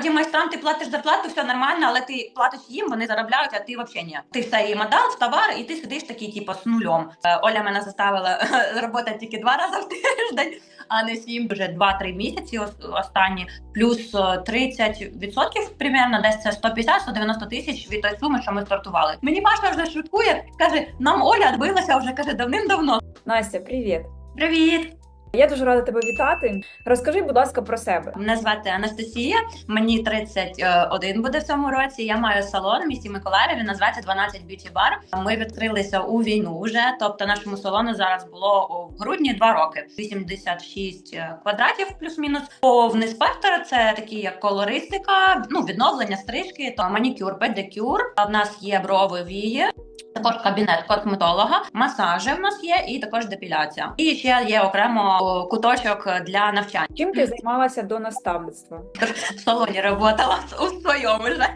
Вроді майстрам ти платиш зарплату, все нормально, але ти платиш їм, вони заробляють, а ти взагалі ні. Ти все їм в товар, і ти сидиш такий, типу, з нульом. Е, Оля мене заставила роботи тільки два рази в тиждень, а не сім. Вже 2-3 місяці останні, плюс е, 30% примерно, десь це 150-190 тисяч від тої суми, що ми стартували. Мені Паша вже шуткує, каже, нам Оля відбилася вже каже давним-давно. Настя, привіт! Привіт! Я дуже рада тебе вітати. Розкажи, будь ласка, про себе. Мене звати Анастасія, мені 31 буде в цьому році. Я маю салон в місті Миколаєві. Він називається 12 Beauty Bar. Ми відкрилися у війну вже. Тобто нашому салону зараз було у грудні два роки. 86 квадратів, плюс-мінус. Повний спектр це такі як колористика, ну відновлення, стрижки, то манікюр, педикюр. В нас є брови вії. Також кабінет косметолога, масажі в нас є, і також депіляція. І ще є окремо куточок для навчання. Чим ти займалася до наставництва? в салоні працювала у своєму вже.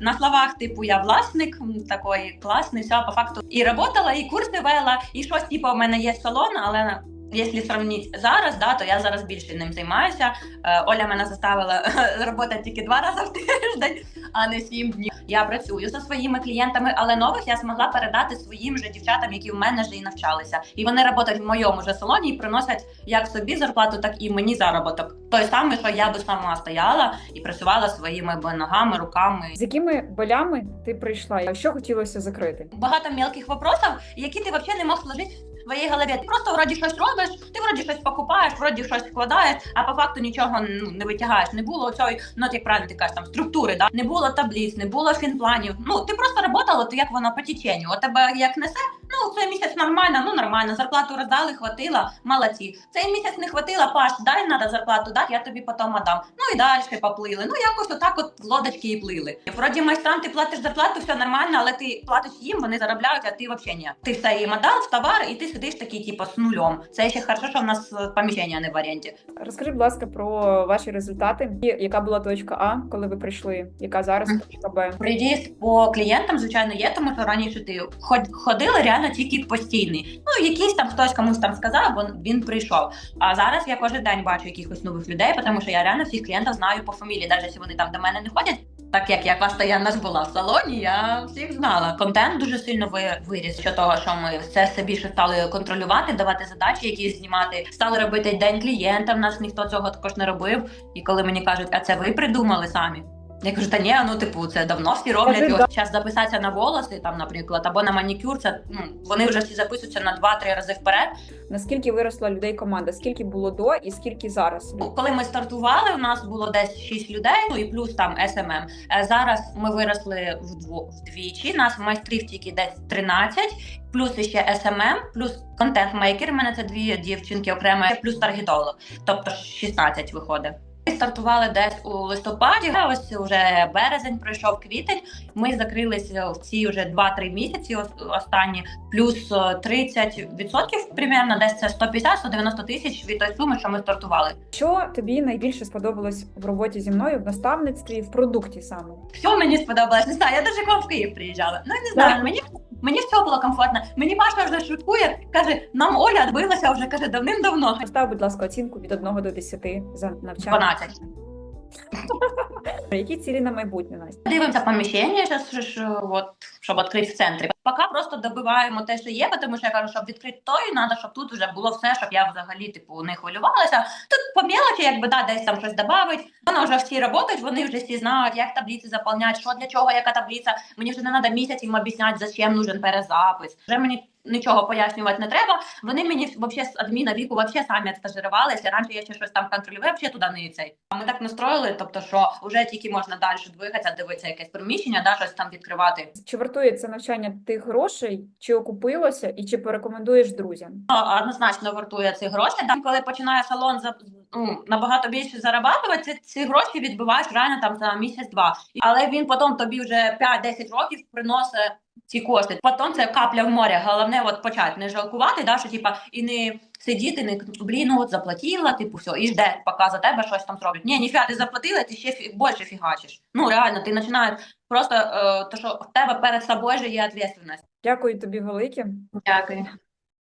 На словах, типу, я власник такої класний, все, по факту і працювала, і курси вела, і щось, типу, у мене є салон, але. Якщо сравнити зараз, да, то я зараз більше ним займаюся. Е, Оля мене заставила роботи тільки два рази в тиждень, а не сім днів. Я працюю зі своїми клієнтами, але нових я змогла передати своїм же дівчатам, які в мене ж і навчалися. І вони працюють в моєму же салоні і приносять як собі зарплату, так і мені заробіток. Той самий, що я би сама стояла і працювала своїми би ногами, руками. З якими болями ти прийшла? Що хотілося закрити? Багато мелких вопросів, які ти взагалі не мог сложити в голові. Ти просто вроді щось робиш, ти вроді щось покупаєш, вроді щось вкладаєш, а по факту нічого ну, не витягаєш. Не було цієї, ну от як правильно ти кажеш, там структури, да? не було таблиць, не було фінпланів. Ну ти просто працювала, то як воно по теченню. У тебе як несе, ну цей місяць нормально, ну нормально. Зарплату роздали, хватило, молодці. Цей місяць не хватило, Паш, дай надо зарплату дати, я тобі потім отдам. Ну і далі поплили. Ну якось отак от лодочки і плили. Вроді майстрам ти платиш зарплату, все нормально, але ти платиш їм, вони заробляють, а ти взагалі ні. Ти все їм отдав в товар, і ти сидиш такий, типу, з нульом. Це ще хорошо, що в нас е, поміщення не в оренді. Розкажи, будь ласка, про ваші результати. Яка була точка А, коли ви прийшли? Яка зараз точка Б? Приїзд по клієнтам, звичайно, є, тому що раніше ти ход- ходила реально тільки постійний. Ну, якийсь там хтось комусь там сказав, бо він прийшов. А зараз я кожен день бачу якихось нових людей, тому що я реально всіх клієнтів знаю по фамілії, навіть якщо вони там до мене не ходять. Так як я постійно ж була в салоні, я всіх знала. Контент дуже сильно ви- виріс. Що того, що ми все все стали контролювати, давати задачі, якісь знімати. Стали робити день клієнта. В нас ніхто цього також не робив. І коли мені кажуть, а це ви придумали самі? Я кажу, та ні, ну типу, це давно всі роблять. І ось Час записатися на волоси, там, наприклад, або на манікюр. Це ну вони вже всі записуються на 2-3 рази вперед. Наскільки виросла людей команда? Скільки було до і скільки зараз? Ну, Коли ми стартували, у нас було десь 6 людей, ну і плюс там SMM. Е, Зараз ми виросли вдво- вдвічі. Нас майстрів тільки десь 13, плюс ще SMM, плюс контент-мейкер. У мене це дві дівчинки окремо, плюс таргетолог. Тобто 16 виходить. Стартували десь у листопаді. Ось вже березень пройшов квітень. Ми закрилися в ці вже 2-3 місяці. ос- Останні плюс е, 30% примерно, десь це 150-190 тисяч від тої суми, що ми стартували. Що тобі найбільше сподобалось в роботі зі мною, в наставництві, в продукті саме? Все мені сподобалось. Не знаю, я дуже к вам в Київ приїжджала. Ну не знаю, Так. мені мені все було комфортно. Мені Паша вже шуткує, каже, нам Оля відбилася вже каже давним-давно. Постав, будь ласка, оцінку від 1 до 10 за навчання. 12. Які цілі на майбутнє, Настя? Дивимося поміщення, от, щоб відкрити в центрі. Поки просто добиваємо те, що є, тому що я кажу, щоб відкрити той, треба, щоб тут вже було все, щоб я взагалі типу не хвилювалася. Тут по мелочі, якби да, десь там щось додати. Воно вже всі працюють, вони вже всі знають, як таблиці заповняти, що для чого, яка таблиця. Мені вже не треба місяць їм об'ясняти, зачем нужен перезапис. Вже мені нічого пояснювати не треба. Вони мені взагалі з адміна віку вообще самі стажирувалися. Раніше я ще щось там контролював, взагалі туди не цей. А ми так настроїли, тобто, що вже тільки можна далі двигатися, дивитися якесь приміщення, да, щось там відкривати. Чи вартує це навчання тих грошей, чи окупилося, і чи порекомендуєш друзям? Ну, однозначно вартує ці гроші. Там, коли починає салон за ну, набагато більше зарабатувати, ці, ці гроші відбиваєш реально там за місяць-два. Але він потім тобі вже 5-10 років приносить ці кошти. Потім це капля в море. Головне, от почати не жалкувати, да, що типа і не сидіти, не блін, ну от заплатила, типу, все, і жде, поки за тебе щось там зроблять. Ні, ніфіга ти заплатила, ти ще фі- більше фігачиш. Ну реально, ти починаєш просто е, то, що в тебе перед собою же є відповідальність. Дякую тобі велике. Дякую.